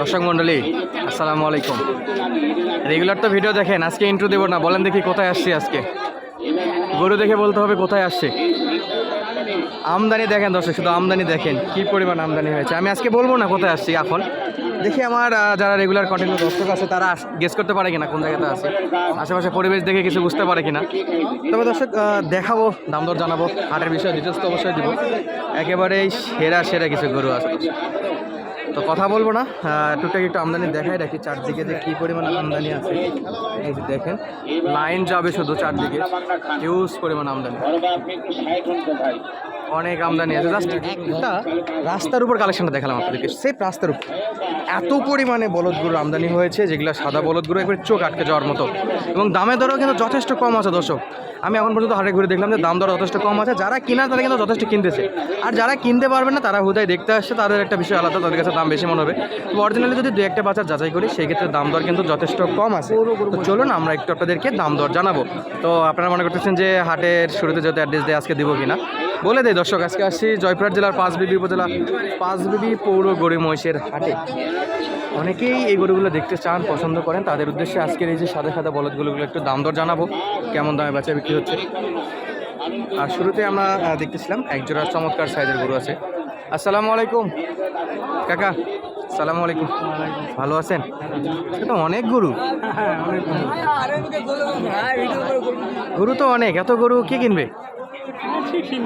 দর্শক মন্ডলী আসসালামু আলাইকুম। রেগুলার তো ভিডিও দেখেন, আজকে ইন্ট্রো দেবো না, বলেন দেখি কোথায় আসছি আজকে। গরু দেখে বলতে হবে কোথায় আসছে। আমদানি দেখেন দর্শক, শুধু আমদানি দেখেন, কি পরিমাণ আমদানি হয়েছে। আমি আজকে বলব না কোথায় আসছি এখন। দেখি আমার যারা রেগুলার কন্টিনিউ দর্শক আছে, তারা গেস করতে পারে কিনা, কোন জায়গাতে আছে। আশেপাশে পরিবেশ দেখে কিছু বুঝতে পারে কিনা। তবে দর্শক দেখাবো, দাম দর জানাব, হাটের বিষয়ে ডিটেলস তো অবশ্যই দিব। একেবারেই সেরা সেরা কিছু গরু আছে। তো কথা বলব না টুকটাক একটু আমদানি দেখাই রাখি চারদিকে যে কী পরিমাণ আমদানি আছে। এই যে দেখেন লাইন যাবে শুধু চারদিকে। হিউজ পরিমাণ আমদানি। অনেক আমদানি আছে। জাস্ট একটা রাস্তার উপর কালেকশনটা দেখালাম আপনাদেরকে। সেফ রাস্তার উপর। এত পরিমাণে বলদ গরুর আমদানি হয়েছে, যেগুলো সাদা বলদ গরু একবার চোখ আটকে যাওয়ার মতো। এবং দামে দরও কিন্তু যথেষ্ট কম আছে, দর্শক। আমি এখন পর্যন্ত হাটে ঘুরে দেখলাম যে দাম দর যথেষ্ট কম আছে। যারা কিনা, তারা কিন্তু যথেষ্ট কিনতেছে। আর যারা কিনতে পারবে না, তারা হুদায় দেখতে আসছে, তাদের একটা বিষয় আলাদা, তাদের কাছে দাম বেশি মনে হবে। তো অরিজিনালি যদি দু একটা বাজার যাচাই করি সেই ক্ষেত্রে দাম দর কিন্তু যথেষ্ট কম আছে। তো চলুন, আমরা একটু আপনাদেরকে দাম দর জানাব। তো আপনারা মনে করতেছেন যে হাটের শুরুতে যেহেতু অ্যাড্রেস দিয়ে আজকে দিব কিনা বলে দেয় দর্শক আজকে আসছি জয়পুরহাট জেলার পাঁচবিবি উপজেলা পাঁচবিবি পৌর গরিব মহিষের হাটে। অনেকেই এই গরুগুলো দেখতে চান পছন্দ করেন। তাদের উদ্দেশ্যে আজকের এই যে সাদা সাদা বলদগুলো একটু দাম দর জানাব কেমন দামে বাচ্চা বিক্রি হচ্ছে। আর শুরুতে আমরা দেখতেছিলাম একজোড়া চমৎকার সাইজের গরু আছে। আসসালামু আলাইকুম। কাকা সালামু আলাইকুম। ভালো আছেন? তো অনেক গরু। গরু তো অনেক এত গরু কে কিনবে?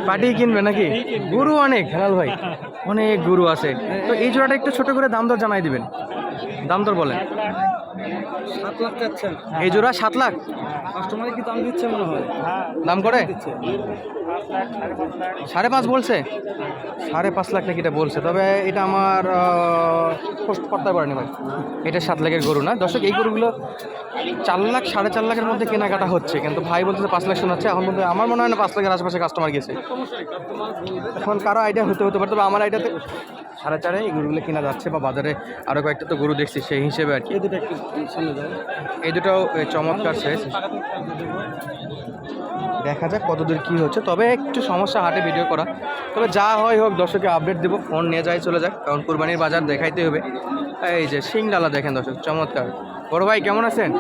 পাটি কিনবে নাকি? গরু অনেক হেলাল ভাই। অনেক গরু আছে। তো এই জোড়াটা একটু ছোট করে দাম দর জানাই দিবেন। দাম দর বলেন। সাত লাখ চাচ্ছেন। এই জোড়া সাত লাখ? কাস্টমারে কি দাম দিচ্ছে মনে হয়? দাম করে? সাড়ে পাঁচ বলছে? সাড়ে পাঁচ লাখ নাকি এটা বলছে। তবে এটা আমার করতে পারেনি ভাই। এটা সাত লাখের গরু না? দর্শক এই গরুগুলো চার লাখ সাড়ে চার লাখের মধ্যে কেনাকাটা হচ্ছে। কিন্তু ভাই বলতেছে পাঁচ লাখ শোনাচ্ছে এখন মধ্যে আমার মনে হয় না পাঁচ লাখের আশেপাশে কাস্টমার গেছে। এখন কারও আইডিয়া হতে হতে পারে তবে আমার আইডিয়াতে সাড়ে চারে এই গরুগুলো কেনা যাচ্ছে বা বাজারে আরও কয়েকটা তো গরু দেখছি সেই হিসেবে আর কি। এই দুটাও চমৎকার শেষ দেখা যাক কতদূর কী হচ্ছে। তবে একটু সমস্যা হাটে ভিডিও করা। তবে যা হয় হোক দর্শকে আপডেট দেবো। ফোন নিয়ে যাই চলে যাক। কারণ কুরবানির বাজার দেখাইতে হবে। এই যে সিংডালা দেখেন দর্শক, চমৎকার। বড় ভাই, কেমন আছেন?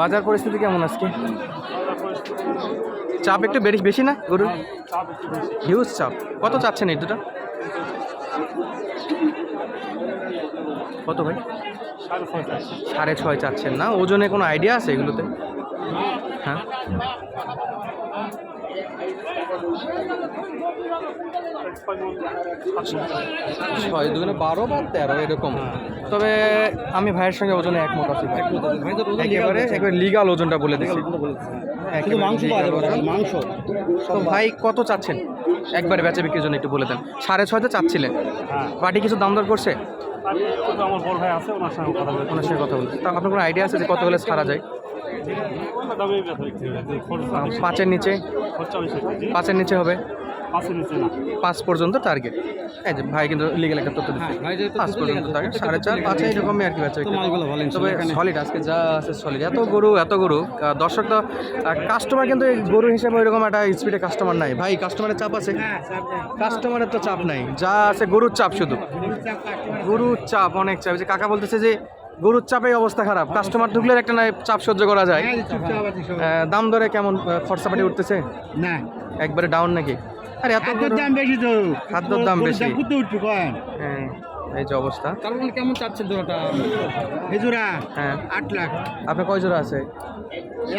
বাজার পরিস্থিতি কেমন আজকে? চাপ একটু বেশি বেশি না গরুর হিউজ চাপ। কত চাচ্ছেন এই দুটা? কত ভাই? সাড়ে ছয় চাচ্ছেন না? ওজনে কোনো আইডিয়া আছে এগুলোতে? হ্যাঁ? ছয় দুগুণে বারো বা তেরো এরকম। তবে আমি ভাইয়ের সঙ্গে ওজনে একমত আছি একেবারে একেবারে লিগাল ওজনটা বলে দিচ্ছি মাংস তো ভাই কত চাচ্ছেন? একবারে বেচা বিক্রির জন্য একটু বলে দেন। সাড়ে ছয়তে চাচ্ছিলেন। বাটি কিছু দাম দর করছে? আমার বড় ভাই আছে ওনার সঙ্গে কথা বলে ওনার সঙ্গে কথা বলছি। তা আপনার কোনো আইডিয়া আছে যে কত হলে ছাড়া যায়? পাঁচের নিচে? হয়। পাঁচের নিচে হবে? পাঁচ পর্যন্ত টার্গেট এই যে ভাই কিন্তু লিগেল একটা তথ্য দিচ্ছে। হ্যাঁ, পাঁচ পর্যন্ত টার্গেট সাড়ে চার পাঁচে এরকমই আর কি বেচা তবে সলিড আজকে যা আছে সলিড এত গরু এত গরু। দর্শক তো কাস্টমার কিন্তু গরু হিসেবে ওইরকম একটা স্পিডে কাস্টমার নাই। ভাই কাস্টমারের চাপ আছে। কাস্টমারের তো চাপ নাই। যা আছে গরুর চাপ শুধু। গরুর চাপ অনেক চাপ। যে কাকা বলতেছে যে গরুর চাপে অবস্থা খারাপ। কাস্টমার ঢুকলে একটা না চাপ সহ্য করা যায়। দাম দরে কেমন আহ, খরচাপাতি উঠতেছে? না। একবারে ডাউন নাকি? আরে এত খাদ্যের দাম বেশি তো। খাদ্যের দাম বেশি। কুত্তে উঠবে কয়েন। হ্যাঁ, এই যে অবস্থা। কারণ কেমন চাচ্ছে জোড়াটা? হেজুরা হ্যাঁ। আট লাখ। আপনার কয় জোড়া আছে?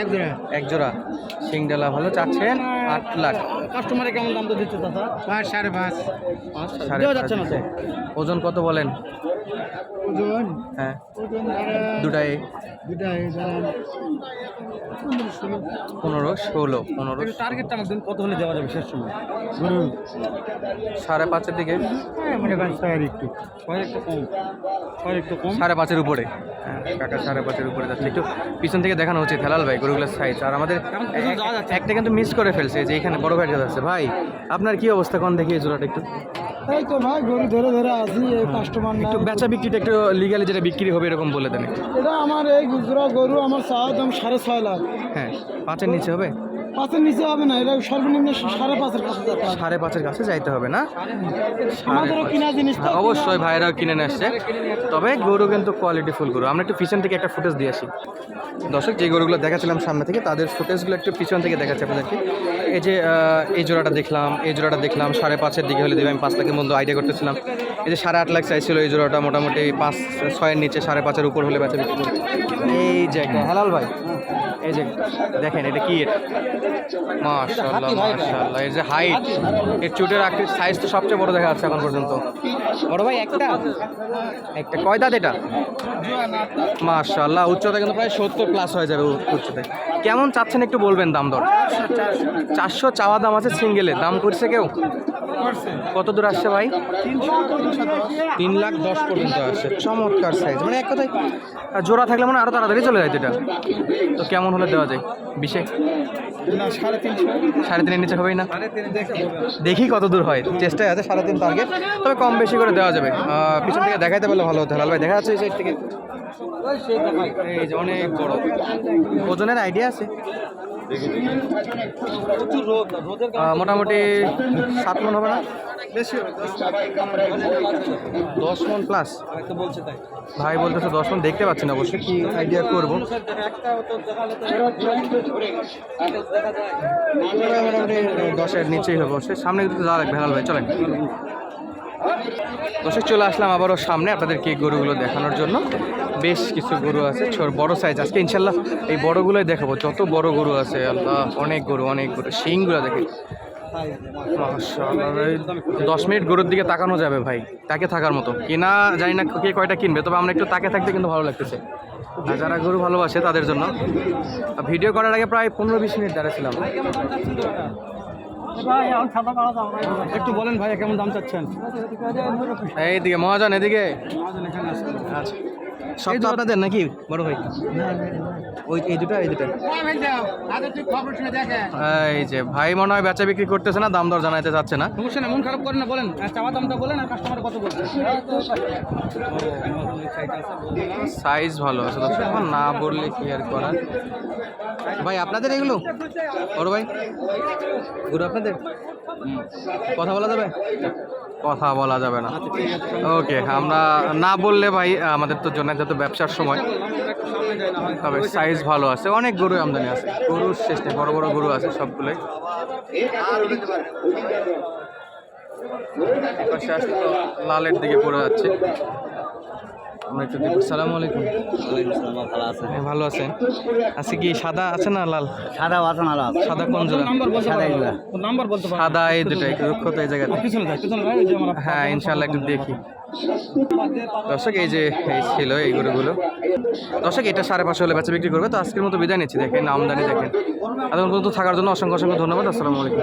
এক জোড়া। এক জোড়া। সিংডালা ভালো চাচ্ছেন আট লাখ। কাস্টমারে কেমন দাম তো দিচ্ছে দাদা পাঁচ সাড়ে পাঁচ। পাঁচ সাড়ে যাচ্ছে না ওজন কত বলেন? ওজন? হ্যাঁ। ওজন দুটাই। দুটাই পনেরো ষোলো পনেরো। টার্গেটটা আমাদের কত হলে দেওয়া যাবে শেষ সময়? সাড়ে পাঁচের দিকে। হ্যাঁ মনে একটু। কম। ছয়ের একটু কম? সাড়ে পাঁচের উপরে। হ্যাঁ কাকা সাড়ে পাঁচের উপরে যাচ্ছে। একটু পিছন থেকে দেখানো উচিত হেলাল ভাই গরুগুলোর সাইজ আর আমাদের যাওয়া? একটা কিন্তু মিস করে ফেলছে যে এখানে বড় ভাই যাচ্ছে। ভাই আপনার কি অবস্থা? কোন দেখি এই জোড়াটা একটু? এই তো ভাই গরু ধরে ধরে আসি এই কাস্টমার একটু বেচা বিক্রিটা একটু লিগালি যেটা বিক্রি হবে এরকম বলে দেন। এটা আমার এই গুজরা গরু আমার চাওয়া দাম সাড়ে ছয় লাখ। হ্যাঁ পাঁচের নিচে হবে? পাঁচের নিচে হবে না এটা সর্বনিম্ন সাড়ে পাঁচের কাছে সাড়ে পাঁচের কাছে যাইতে হবে না? আমাদেরও কিনা জিনিস হ্যাঁ, অবশ্যই ভাইরাও কিনে নিয়ে আসছে। তবে গরু কিন্তু কোয়ালিটি ফুল গরু। আমরা একটু পিছন থেকে একটা ফুটেজ দিয়ে আসি। দর্শক যে গরুগুলো দেখাচ্ছিলাম সামনে থেকে তাদের ফুটেজগুলো একটু পিছন থেকে দেখাচ্ছি আপনাদেরকে। এই যে এই জোড়াটা দেখলাম, এই জোড়াটা দেখলাম, সাড়ে পাঁচের দিকে হলে দেবে, আমি পাঁচ লাখের মধ্যে আইডিয়া করতেছিলাম। এই যে সাড়ে আট লাখ চাইছিল এই জোড়াটা, মোটামুটি পাঁচ, ছয়ের নিচে সাড়ে পাঁচের উপর হলে বেচা বিক্রি করবে। এই যে একটা হেলাল ভাই, এই যে দেখেন এটা কি এটা? মাশাআল্লাহ মাশাআল্লাহ এই যে হাইট এর চুটের আকৃতি সাইজ তো সবচেয়ে বড় দেখা যাচ্ছে এখন পর্যন্ত। বড় ভাই, একটা? একটা, কয় দাঁত এটা? মাশাআল্লাহ, উচ্চতা কিন্তু প্রায় সত্তর প্লাস হয়ে যাবে উচ্চতায়। কেমন চাচ্ছেন একটু বলবেন দাম দর? চারশো চাওয়া দাম আছে সিঙ্গেলে দাম করছে কেউ? কত দূর আসছে ভাই? তিন লাখ দশ পর্যন্ত আসছে। চমৎকার সাইজ মানে এক কথায় জোড়া থাকলে মানে আরও তাড়াতাড়ি চলে যায় এটা তো কেমন হলে দেওয়া যায়? বিশে সাড়ে তিনশো। সাড়ে তিনের নিচে হবেই না? দেখি কত দূর হয়। চেষ্টায় আছে সাড়ে তিন টার্গেট তবে কম বেশি করে দেওয়া যাবে। পিছন থেকে দেখাইতে পারলে ভালো হতো। ভাই দেখা যাচ্ছে এই সাইড থেকে। এই যে অনেক বড়। ওজনের আইডিয়া আছে। মোটামুটি সাত মন হবে না? বেশি হবে দশ মন। প্লাস বলছে তাই। ভাই বলতেছে দশ মন দেখতে পাচ্ছি না অবশ্যই কি আইডিয়া করব। মোটামুটি দশের নিচেই হবে অবশ্যই। সামনে কিন্তু যাওয়া লাগবে হেলাল ভাই চলেন। দর্শক, চলে আসলাম আবারও সামনে আপনাদেরকে গরুগুলো দেখানোর জন্য। বেশ কিছু গরু আছে বড় সাইজ আজকে ইনশাল্লাহ এই বড়গুলোই দেখাবো। যত বড় গরু আছে, আল্লাহ, অনেক গরু অনেক গরু। শিংগুলো দেখে দশ মিনিট গরুর দিকে তাকানো যাবে ভাই, তাকে থাকার মতো। কেনা, জানি না কে কয়টা কিনবে, তবে আমরা একটু তাকে থাকতে কিন্তু ভালো লাগতেছে। আর যারা গরু ভালোবাসে তাদের জন্য। ভিডিও করার আগে প্রায় পনেরো বিশ মিনিট দাঁড়িয়েছিলাম একটু বলেন ভাইয়া কেমন দাম চাচ্ছেন? এইদিকে মহাজন এদিকে? আচ্ছা। সব তো আপনাদের নাকি বড় ভাই? ওই এই দুটো এই দুটো। এই যে ভাই মনে হয় বেচা বিক্রি করতেছে না দাম দর জানাইতে যাচ্ছে না। সমস্যা না মন খারাপ করেন না বলেন। চাওয়া দামটা বলেন আর কাস্টমার কত বলছে সাইজ ভালো আছে না বললে কি আর করার? ভাই আপনাদের এগুলো? বড় ভাই? গুরু আপনাদের? কথা বলা যাবে? কথা বলা যাবে না। ওকে আমরা না বললে ভাই, আমাদের তো জন্য যত ব্যবসার সময়, তবে সাইজ ভালো আছে। অনেক গরু আমদানি আছে। গরুর শেষ নেই, বড় বড় গরু আছে সবগুলোই। লালের দিকে পড়ে যাচ্ছে। আমরা একটু দেখব সালাম আলাইকুম। ভালো আছে হ্যাঁ, ভালো আছেন। আজকে কি সাদা আছে না লাল? সাদা আছে না লাল। সাদা কোন জোড়া নাম্বার বলতে এই এই জায়গাতে। হ্যাঁ ইনশাল্লাহ একটু দেখি। দর্শক এই যে এই ছিল এই গরুগুলো। দর্শক এটা সাড়ে পাঁচশো হলে বেচা বিক্রি করবে। তো আজকের মতো বিদায় নিচ্ছি। দেখেন আমদানি দেখেন। এতক্ষণ পর্যন্ত থাকার জন্য অসংখ্য অসংখ্য ধন্যবাদ। আসসালামু আলাইকুম।